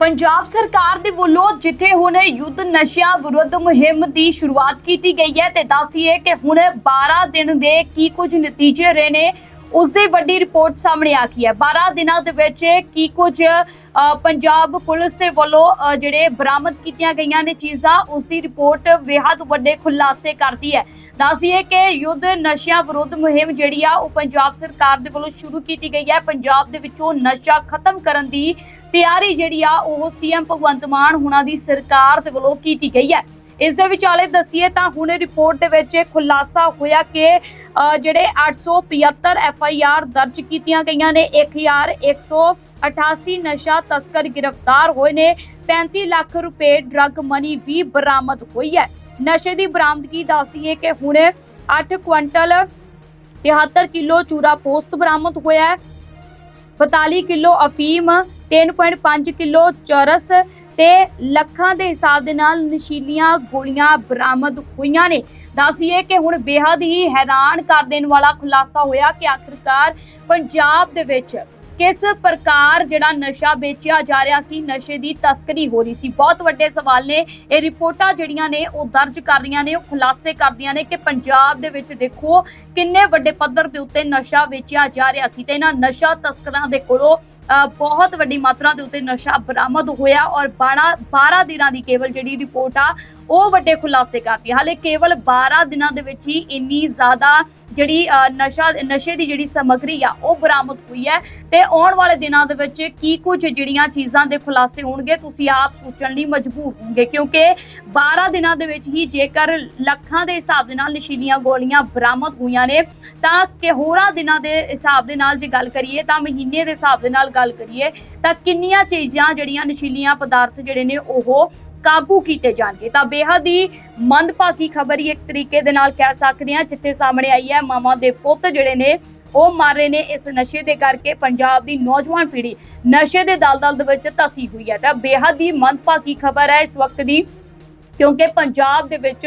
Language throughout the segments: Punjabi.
ਪੰਜਾਬ ਸਰਕਾਰ ਦੇ ਵੱਲੋਂ ਜਿੱਥੇ ਹੁਣ ਯੁੱਧ ਨਸ਼ਿਆਂ ਵਿਰੁੱਧ ਮੁਹਿੰਮ ਦੀ ਸ਼ੁਰੂਆਤ ਕੀਤੀ ਗਈ ਹੈ ਤੇ ਦੱਸੀਏ ਕਿ ਹੁਣ 12 ਦਿਨ ਦੇ ਕੀ ਕੁਝ ਨਤੀਜੇ ਰਹੇ ਨੇ ਉਸ ਦੀ ਵੱਡੀ ਰਿਪੋਰਟ ਸਾਹਮਣੇ ਆ ਗਈ ਹੈ। 12 ਦਿਨਾਂ ਦੇ ਵਿੱਚ ਕੀ ਕੁਝ ਪੰਜਾਬ ਪੁਲਿਸ ਦੇ ਵੱਲੋਂ ਜਿਹੜੇ ਬਰਾਮਦ ਕੀਤੀਆਂ ਗਈਆਂ ਨੇ ਚੀਜ਼ਾਂ ਉਸ ਦੀ ਰਿਪੋਰਟ ਬੇहद ਵੱਡੇ ਖੁਲਾਸੇ ਕਰਦੀ ਹੈ। ਦੱਸੀਏ ਕਿ ਯੁੱਧ ਨਸ਼ਿਆਂ ਵਿਰੁੱਧ ਮੁਹਿੰਮ ਜਿਹੜੀ ਆ, ਉਹ ਪੰਜਾਬ ਸਰਕਾਰ ਦੇ ਵੱਲੋਂ ਸ਼ੁਰੂ ਕੀਤੀ ਗਈ ਹੈ। ਪੰਜਾਬ ਦੇ ਵਿੱਚੋਂ ਨਸ਼ਾ ਖਤਮ ਕਰਨ ਦੀ ਤਿਆਰੀ ਜਿਹੜੀ ਆ, ਉਹ ਸੀਐਮ ਭਗਵੰਤ ਮਾਨ ਹੁਣਾਂ ਦੀ ਸਰਕਾਰ ਦੇ ਵੱਲੋਂ ਕੀਤੀ ਗਈ ਹੈ। ਇਸ ਦੇ ਵਿਚਾਲੇ ਦਸੀਏ ਤਾਂ ਹੁਣ ਰਿਪੋਰਟ ਦੇ ਵਿੱਚ ਇਹ ਖੁਲਾਸਾ ਹੋਇਆ ਕਿ ਅ, ਜਿਹੜੇ 875 ਐਫ ਆਈ ਆਰ ਦਰਜ ਕੀਤੀਆਂ ਗਈਆਂ ਨੇ 1188 ਨਸ਼ਾ ਤਸਕਰ ਗ੍ਰਿਫਤਾਰ ਹੋਏ ਨੇ 35 ਲੱਖ ਰੁਪਏ ਡਰੱਗ ਮਨੀ ਵੀ ਬਰਾਮਦ ਹੋਈ ਹੈ। ਨਸ਼ੇ ਦੀ ਬਰਾਮਦਗੀ ਦੱਸਦੀ ਹੈ ਕਿ ਹੁਣ 8 ਕੁਇੰਟਲ 73 ਕਿਲੋ ਚੂਰਾ ਪੋਸਤ ਬਰਾਮਦ ਹੋਇਆ ਹੈ। 42 ਕਿਲੋ ਅਫੀਮ 3.5 ਕਿਲੋ ਚਰਸ ਤੇ ਲੱਖਾਂ ਦੇ ਹਿਸਾਬ ਦੇ ਨਾਲ ਨਸ਼ੀਲੀਆਂ ਗੋਲੀਆਂ ਬਰਾਮਦ ਹੋਈਆਂ ਨੇ। ਦੱਸੀਏ ਕਿ ਹੁਣ ਬੇहद ਹੀ ਹੈਰਾਨ ਕਰ ਦੇਣ ਵਾਲਾ ਖੁਲਾਸਾ ਹੋਇਆ ਕਿ ਆਖਿਰਕਾਰ ਪੰਜਾਬ ਦੇ ਵਿੱਚ ਕਿਸ ਪ੍ਰਕਾਰ ਜਿਹੜਾ ਨਸ਼ਾ ਵੇਚਿਆ ਜਾ ਰਿਹਾ ਸੀ, ਨਸ਼ੇ ਦੀ ਤਸਕਰੀ ਹੋ ਰਹੀ ਸੀ। ਬਹੁਤ ਵੱਡੇ ਸਵਾਲ ਨੇ। ਇਹ ਰਿਪੋਰਟਾਂ ਜਿਹੜੀਆਂ ਨੇ, ਉਹ ਦਰਜ ਕਰ ਰਹੀਆਂ ਨੇ, ਉਹ ਖੁਲਾਸੇ ਕਰਦੀਆਂ ਨੇ ਕਿ ਪੰਜਾਬ ਦੇ ਵਿੱਚ ਦੇਖੋ ਕਿੰਨੇ ਵੱਡੇ ਪੱਧਰ ਦੇ ਉੱਤੇ ਨਸ਼ਾ ਵੇਚਿਆ ਜਾ ਰਿਹਾ ਸੀ ਤੇ ਇਹਨਾਂ ਨਸ਼ਾ ਤਸਕਰਾਂ ਦੇ ਕੋਲੋਂ ਬਹੁਤ ਵੱਡੀ ਮਾਤਰਾ ਦੇ ਉੱਤੇ ਨਸ਼ਾ ਬਰਾਮਦ ਹੋਇਆ ਔਰ 12 12 ਦਿਨਾਂ ਦੀ ਕੇਵਲ ਜਿਹੜੀ ਰਿਪੋਰਟ ਆ, ਉਹ ਵੱਡੇ ਖੁਲਾਸੇ ਕਰਦੀ ਹਾਲੇ ਕੇਵਲ 12 ਦਿਨਾਂ ਦੇ ਵਿੱਚ ਹੀ ਇੰਨੀ ਜ਼ਿਆਦਾ ਜਿਹੜੀ ਨਸ਼ਾ, ਨਸ਼ੇ ਦੀ ਜਿਹੜੀ ਸਮੱਗਰੀ ਆ, ਉਹ ਬਰਾਮਦ ਹੋਈ ਹੈ। ਤੇ ਆਉਣ ਵਾਲੇ ਦਿਨਾਂ ਦੇ ਵਿੱਚ ਕੀ ਕੁਝ ਜਿਹੜੀਆਂ ਚੀਜ਼ਾਂ ਦੇ ਖੁਲਾਸੇ ਹੋਣਗੇ, ਤੁਸੀਂ ਆਪ ਸੋਚਣ ਲਈ ਮਜਬੂਰ ਹੋਵੋਗੇ। ਕਿਉਂਕਿ 12 ਦਿਨਾਂ ਦੇ ਵਿੱਚ ਹੀ ਜੇਕਰ ਲੱਖਾਂ ਦੇ ਹਿਸਾਬ ਦੇ ਨਾਲ ਨਸ਼ੀਲੀਆਂ ਗੋਲੀਆਂ ਬਰਾਮਦ ਹੋਈਆਂ ਨੇ, ਤਾਂ ਕਿ ਹੋਰਾਂ ਦਿਨਾਂ ਦੇ ਹਿਸਾਬ ਦੇ ਨਾਲ ਜੇ ਗੱਲ ਕਰੀਏ, ਤਾਂ ਮਹੀਨੇ ਦੇ ਹਿਸਾਬ ਦੇ ਨਾਲ ਗੱਲ ਕਰੀਏ, ਤਾਂ ਕਿੰਨੀਆਂ ਚੀਜ਼ਾਂ ਜਿਹੜੀਆਂ ਨਸ਼ੀਲੀਆਂ ਪਦਾਰਥ ਜਿਹੜੇ ਨੇ, ਉਹ ਕਾਬੂ ਕੀਤੇ ਜਾਣਗੇ। ਤਾਂ ਬੇਹੱਦ ਹੀ ਮੰਦਭਾਗੀ ਖਬਰ ਹੀ ਇੱਕ ਤਰੀਕੇ ਦੇ ਨਾਲ ਕਹਿ ਸਕਦੇ ਹਾਂ, ਜਿੱਥੇ ਸਾਹਮਣੇ ਆਈ ਹੈ ਮਾਮਾ ਦੇ ਪੁੱਤ ਜਿਹੜੇ ਨੇ, ਉਹ ਮਾਰ ਰਹੇ ਨੇ ਇਸ ਨਸ਼ੇ ਦੇ ਕਰਕੇ। ਪੰਜਾਬ ਦੀ ਨੌਜਵਾਨ ਪੀੜ੍ਹੀ ਨਸ਼ੇ ਦੇ ਦਲਦਲ ਦੇ ਵਿੱਚ ਧਸੀ ਹੋਈ ਹੈ। ਤਾਂ ਬੇਹੱਦ ਹੀ ਮੰਦਭਾਗੀ ਖਬਰ ਹੈ ਇਸ ਵਕਤ ਦੀ, ਕਿਉਂਕਿ ਪੰਜਾਬ ਦੇ ਵਿੱਚ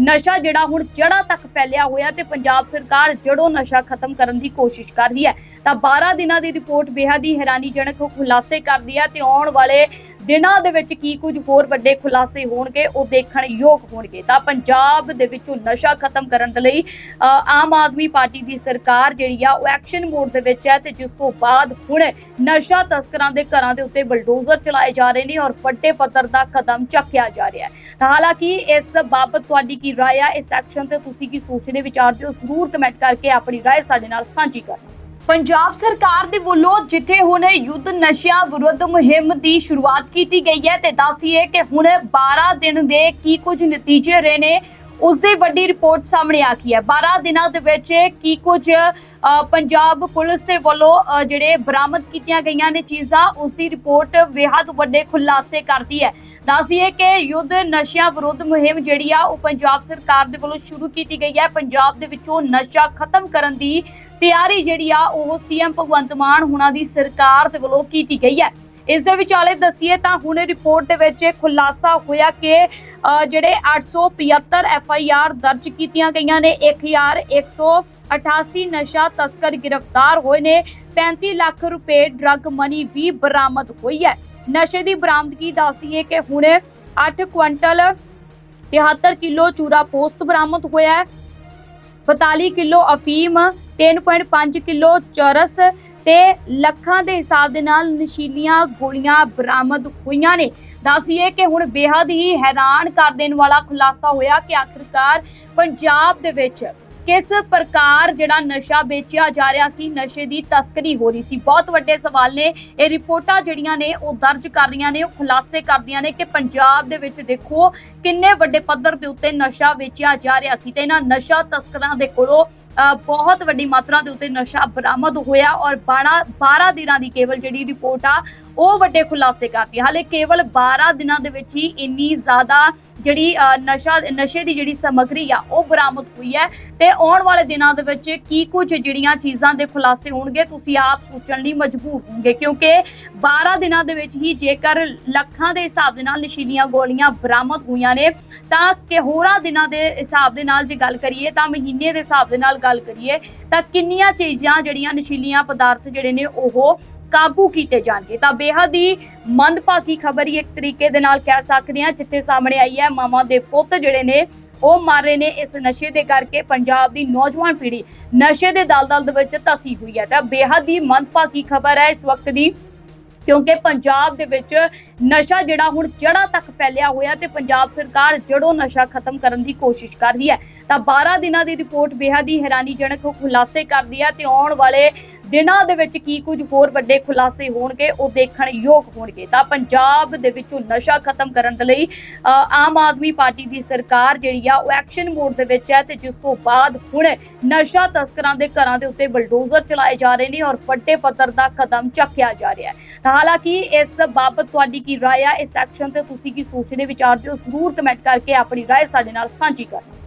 ਨਸ਼ਾ ਜਿਹੜਾ ਹੁਣ ਜੜ੍ਹਾਂ ਤੱਕ ਫੈਲਿਆ ਹੋਇਆ ਤੇ ਪੰਜਾਬ ਸਰਕਾਰ ਜੜੋਂ ਨਸ਼ਾ ਖਤਮ ਕਰਨ ਦੀ ਕੋਸ਼ਿਸ਼ ਕਰ ਰਹੀ ਹੈ। ਤਾਂ 12 ਦਿਨਾਂ ਦੀ ਰਿਪੋਰਟ ਬੇਹੱਦ ਹੀ ਹੈਰਾਨੀਜਨਕ ਖੁਲਾਸੇ ਕਰਦੀ ਹੈ ਤੇ ਆਉਣ ਵਾਲੇ ਦਿਨਾਂ ਦੇ ਵਿੱਚ ਕੀ ਕੁਝ ਹੋਰ ਵੱਡੇ ਖੁਲਾਸੇ ਹੋਣਗੇ, ਉਹ ਦੇਖਣ ਯੋਗ ਹੋਣਗੇ। ਤਾਂ ਪੰਜਾਬ ਦੇ ਵਿੱਚੋਂ ਨਸ਼ਾ ਖਤਮ ਕਰਨ ਦੇ ਲਈ ਆਮ ਆਦਮੀ ਪਾਰਟੀ ਦੀ ਸਰਕਾਰ ਜਿਹੜੀ ਆ, ਉਹ ਐਕਸ਼ਨ ਮੋਡ ਦੇ ਵਿੱਚ ਹੈ ਤੇ ਜਿਸ ਤੋਂ ਬਾਅਦ ਹੁਣ ਨਸ਼ਾ ਤਸਕਰਾਂ ਦੇ ਘਰਾਂ ਦੇ ਉੱਤੇ ਬਲਡੋਜ਼ਰ ਚਲਾਏ ਜਾ ਰਹੇ ਨੇ ਔਰ ਵੱਡੇ ਪੱਧਰ ਦਾ ਕਦਮ ਚੱਕਿਆ ਜਾ ਰਿਹਾ ਹੈ। ਤਾਂ ਹਾਲਾਂਕਿ ਇਸ ਬਾਬਤ ਤੁਹਾਡੀ ਕੀ ਰਾਏ ਆ? ਇਸ ਐਕਸ਼ਨ ਤੇ ਤੁਸੀਂ ਕੀ ਸੋਚਦੇ ਵਿਚਾਰਦੇ ਹੋ ਜ਼ਰੂਰ ਕਮੈਂਟ ਕਰਕੇ ਆਪਣੀ ਰਾਏ ਸਾਡੇ ਨਾਲ ਸਾਂਝੀ ਕਰਨਾ। ਪੰਜਾਬ ਸਰਕਾਰ ਦੇ ਵੱਲੋਂ ਜਿੱਥੇ ਹੁਣ ਯੁੱਧ ਨਸ਼ਿਆਂ ਵਿਰੁੱਧ ਮੁਹਿੰਮ ਦੀ ਸ਼ੁਰੂਆਤ ਕੀਤੀ ਗਈ ਹੈ ਤੇ ਦੱਸੀਏ ਕਿ ਹੁਣ 12 ਦਿਨ ਦੇ ਕੀ ਕੁਝ ਨਤੀਜੇ ਰਹੇ ਨੇ, ਉਸ ਦੀ ਵੱਡੀ ਰਿਪੋਰਟ ਸਾਹਮਣੇ ਆ ਗਈ ਹੈ। 12 ਦਿਨਾਂ ਦੇ ਵਿੱਚ ਕੀ ਕੁਝ ਪੰਜਾਬ ਪੁਲਿਸ ਦੇ ਵੱਲੋਂ ਜਿਹੜੇ ਬਰਾਮਦ ਕੀਤੀਆਂ ਗਈਆਂ ਨੇ ਚੀਜ਼ਾਂ, ਉਸ ਦੀ ਰਿਪੋਰਟ ਬੇहद ਵੱਡੇ ਖੁਲਾਸੇ ਕਰਦੀ ਹੈ। ਦੱਸੀਏ ਕਿ ਯੁੱਧ ਨਸ਼ਿਆਂ ਵਿਰੁੱਧ ਮੁਹਿੰਮ ਜਿਹੜੀ ਆ, ਉਹ ਪੰਜਾਬ ਸਰਕਾਰ ਦੇ ਵੱਲੋਂ ਸ਼ੁਰੂ ਕੀਤੀ ਗਈ ਹੈ। ਪੰਜਾਬ ਦੇ ਵਿੱਚੋਂ ਨਸ਼ਾ ਖਤਮ ਕਰਨ ਦੀ ਤਿਆਰੀ ਜਿਹੜੀ ਆ ਉਹ ਸੀਐਮ ਭਗਵੰਤ ਮਾਨ ਹੁਣਾਂ ਦੀ ਸਰਕਾਰ ਦੇ ਵੱਲੋਂ ਕੀਤੀ ਗਈ ਹੈ। ਇਸ ਦੇ ਵਿਚਾਲੇ ਦਸੀਏ ਤਾਂ ਹੁਣ ਰਿਪੋਰਟ ਦੇ ਵਿੱਚ ਇਹ ਖੁਲਾਸਾ ਹੋਇਆ ਕਿ ਅ, ਜਿਹੜੇ 875 ਐਫ ਆਈ ਆਰ ਦਰਜ ਕੀਤੀਆਂ ਗਈਆਂ ਨੇ 1188 ਨਸ਼ਾ ਤਸਕਰ ਗ੍ਰਿਫਤਾਰ ਹੋਏ ਨੇ 35 ਲੱਖ ਰੁਪਏ ਡਰੱਗ ਮਨੀ ਵੀ ਬਰਾਮਦ ਹੋਈ ਹੈ। ਨਸ਼ੇ ਦੀ ਬਰਾਮਦਗੀ ਦੱਸਦੀ ਹੈ ਕਿ ਹੁਣ 8 ਕੁਇੰਟਲ 73 ਕਿਲੋ ਚੂਰਾ ਪੋਸਤ ਬਰਾਮਦ ਹੋਇਆ ਹੈ। 42 ਕਿਲੋ ਅਫੀਮ 3.5 ਕਿਲੋ ਚਰਸ ਤੇ ਲੱਖਾਂ ਦੇ ਹਿਸਾਬ ਦੇ ਨਾਲ ਨਸ਼ੀਲੀਆਂ ਗੋਲੀਆਂ ਬਰਾਮਦ ਹੋਈਆਂ ਨੇ। ਦੱਸੀਏ ਕਿ ਹੁਣ ਬੇहद ਹੀ ਹੈਰਾਨ ਕਰ ਦੇਣ ਵਾਲਾ ਖੁਲਾਸਾ ਹੋਇਆ ਕਿ ਆਖਿਰਕਾਰ ਪੰਜਾਬ ਦੇ ਵਿੱਚ ਕਿਸ ਪ੍ਰਕਾਰ ਜਿਹੜਾ ਨਸ਼ਾ ਵੇਚਿਆ ਜਾ ਰਿਹਾ ਸੀ, ਨਸ਼ੇ ਦੀ ਤਸਕਰੀ ਹੋ ਰਹੀ ਸੀ। ਬਹੁਤ ਵੱਡੇ ਸਵਾਲ ਨੇ। ਇਹ ਰਿਪੋਰਟਾਂ ਜਿਹੜੀਆਂ ਨੇ, ਉਹ ਦਰਜ ਕਰ ਰਹੀਆਂ ਨੇ, ਉਹ ਖੁਲਾਸੇ ਕਰਦੀਆਂ ਨੇ ਕਿ ਪੰਜਾਬ ਦੇ ਵਿੱਚ ਦੇਖੋ ਕਿੰਨੇ ਵੱਡੇ ਪੱਧਰ ਦੇ ਉੱਤੇ ਨਸ਼ਾ ਵੇਚਿਆ ਜਾ ਰਿਹਾ ਸੀ ਤੇ ਇਹਨਾਂ ਨਸ਼ਾ ਤਸਕਰਾਂ ਦੇ ਕੋਲੋਂ ਬਹੁਤ ਵੱਡੀ ਮਾਤਰਾ ਦੇ ਉੱਤੇ ਨਸ਼ਾ ਬਰਾਮਦ ਹੋਇਆ ਔਰ 12 12 ਦਿਨਾਂ ਦੀ ਕੇਵਲ ਜਿਹੜੀ ਰਿਪੋਰਟ ਆ, ਉਹ ਵੱਡੇ ਖੁਲਾਸੇ ਕਰਦੀ ਹੈ ਹਾਲੇ ਕੇਵਲ 12 ਦਿਨਾਂ ਦੇ ਵਿੱਚ ਹੀ ਇੰਨੀ ਜ਼ਿਆਦਾ ਜਿਹੜੀ ਨਸ਼ਾ, ਨਸ਼ੇ ਦੀ ਜਿਹੜੀ ਸਮੱਗਰੀ ਆ, ਉਹ ਬਰਾਮਦ ਹੋਈ ਹੈ। ਤੇ ਆਉਣ ਵਾਲੇ ਦਿਨਾਂ ਦੇ ਵਿੱਚ ਕੀ ਕੁਝ ਜਿਹੜੀਆਂ ਚੀਜ਼ਾਂ ਦੇ ਖੁਲਾਸੇ ਹੋਣਗੇ, ਤੁਸੀਂ ਆਪ ਸੋਚਣ ਲਈ ਮਜਬੂਰ ਹੋਵੋਗੇ। ਕਿਉਂਕਿ 12 ਦਿਨਾਂ ਦੇ ਵਿੱਚ ਹੀ ਜੇਕਰ ਲੱਖਾਂ ਦੇ ਹਿਸਾਬ ਦੇ ਨਾਲ ਨਸ਼ੀਲੀਆਂ ਗੋਲੀਆਂ ਬਰਾਮਦ ਹੋਈਆਂ ਨੇ, ਤਾਂ ਕਿ ਹੋਰਾਂ ਦਿਨਾਂ ਦੇ ਹਿਸਾਬ ਦੇ ਨਾਲ ਜੇ ਗੱਲ ਕਰੀਏ, ਤਾਂ ਮਹੀਨੇ ਦੇ ਹਿਸਾਬ ਦੇ ਨਾਲ ਗੱਲ ਕਰੀਏ, ਤਾਂ ਕਿੰਨੀਆਂ ਚੀਜ਼ਾਂ ਜਿਹੜੀਆਂ ਨਸ਼ੀਲੀਆਂ ਪਦਾਰਥ ਜਿਹੜੇ ਨੇ, ਉਹ ਕਾਬੂ ਕੀਤੇ ਜਾਣਗੇ। ਤਾਂ ਬੇਹੱਦ ਹੀ ਮੰਦਭਾਗੀ ਖਬਰ ਹੀ ਇੱਕ ਤਰੀਕੇ ਦੇ ਨਾਲ ਕਹਿ ਸਕਦੇ ਹਾਂ, ਜਿੱਥੇ ਸਾਹਮਣੇ ਆਈ ਹੈ ਮਾਮਾ ਦੇ ਪੁੱਤ ਜਿਹੜੇ ਨੇ, ਉਹ ਮਰ ਨੇ ਇਸ ਨਸ਼ੇ ਦੇ ਕਰਕੇ। ਪੰਜਾਬ ਦੀ ਨੌਜਵਾਨ ਪੀੜ੍ਹੀ ਨਸ਼ੇ ਦੇ ਦਲਦਲ ਦੇ ਵਿੱਚ ਧਸੀ ਹੋਈ ਹੈ। ਤਾਂ ਬੇਹੱਦ ਹੀ ਮੰਦਭਾਗੀ ਖਬਰ ਹੈ ਇਸ ਵਕਤ ਦੀ, ਕਿਉਂਕਿ ਪੰਜਾਬ ਦੇ ਵਿੱਚ ਨਸ਼ਾ ਜਿਹੜਾ ਹੁਣ ਜੜ੍ਹਾਂ ਤੱਕ ਫੈਲਿਆ ਹੋਇਆ ਤੇ ਪੰਜਾਬ ਸਰਕਾਰ ਜੜੋਂ ਨਸ਼ਾ ਖਤਮ ਕਰਨ ਦੀ ਕੋਸ਼ਿਸ਼ ਕਰ ਰਹੀ ਹੈ। ਤਾਂ 12 ਦਿਨਾਂ ਦੀ ਰਿਪੋਰਟ ਬੇਹੱਦ ਹੀ ਹੈਰਾਨੀਜਨਕ ਖੁਲਾਸੇ ਕਰਦੀ ਹੈ ਤੇ ਆਉਣ ਵਾਲੇ ਦਿਨਾਂ ਦੇ ਵਿੱਚ ਕੀ ਕੁਝ ਹੋਰ ਵੱਡੇ ਖੁਲਾਸੇ ਹੋਣਗੇ ਉਹ ਦੇਖਣ ਯੋਗ ਹੋਣਗੇ ਤਾਂ ਪੰਜਾਬ ਦੇ ਵਿੱਚੋਂ ਨਸ਼ਾ ਖਤਮ ਕਰਨ ਦੇ ਲਈ ਅ, ਆਮ ਆਦਮੀ ਪਾਰਟੀ ਦੀ ਸਰਕਾਰ ਜਿਹੜੀ ਆ ਉਹ ਐਕਸ਼ਨ ਮੋਡ ਦੇ ਵਿੱਚ ਹੈ ਤੇ ਜਿਸ ਤੋਂ ਬਾਅਦ ਹੁਣ ਨਸ਼ਾ ਤਸਕਰਾਂ ਦੇ ਘਰਾਂ ਦੇ ਉੱਤੇ ਬਲਡੋਜ਼ਰ ਚਲਾਏ ਜਾ ਰਹੇ ਨੇ ਔਰ ਵੱਡੇ ਪੱਧਰ ਦਾ ਕਦਮ ਚੱਕਿਆ ਜਾ ਰਿਹਾ ਹੈ ਤਾਂ ਹਾਲਾਂਕਿ ਇਸ ਬਾਬਤ ਤੁਹਾਡੀ ਕੀ رائے ਆ ਇਸ ਐਕਸ਼ਨ ਤੇ ਤੁਸੀਂ ਕੀ ਸੋਚਦੇ ਵਿਚਾਰਦੇ ਹੋ ਜ਼ਰੂਰ ਕਮੈਂਟ ਕਰਕੇ ਆਪਣੀ رائے ਸਾਡੇ ਨਾਲ ਸਾਂਝੀ ਕਰਨਾ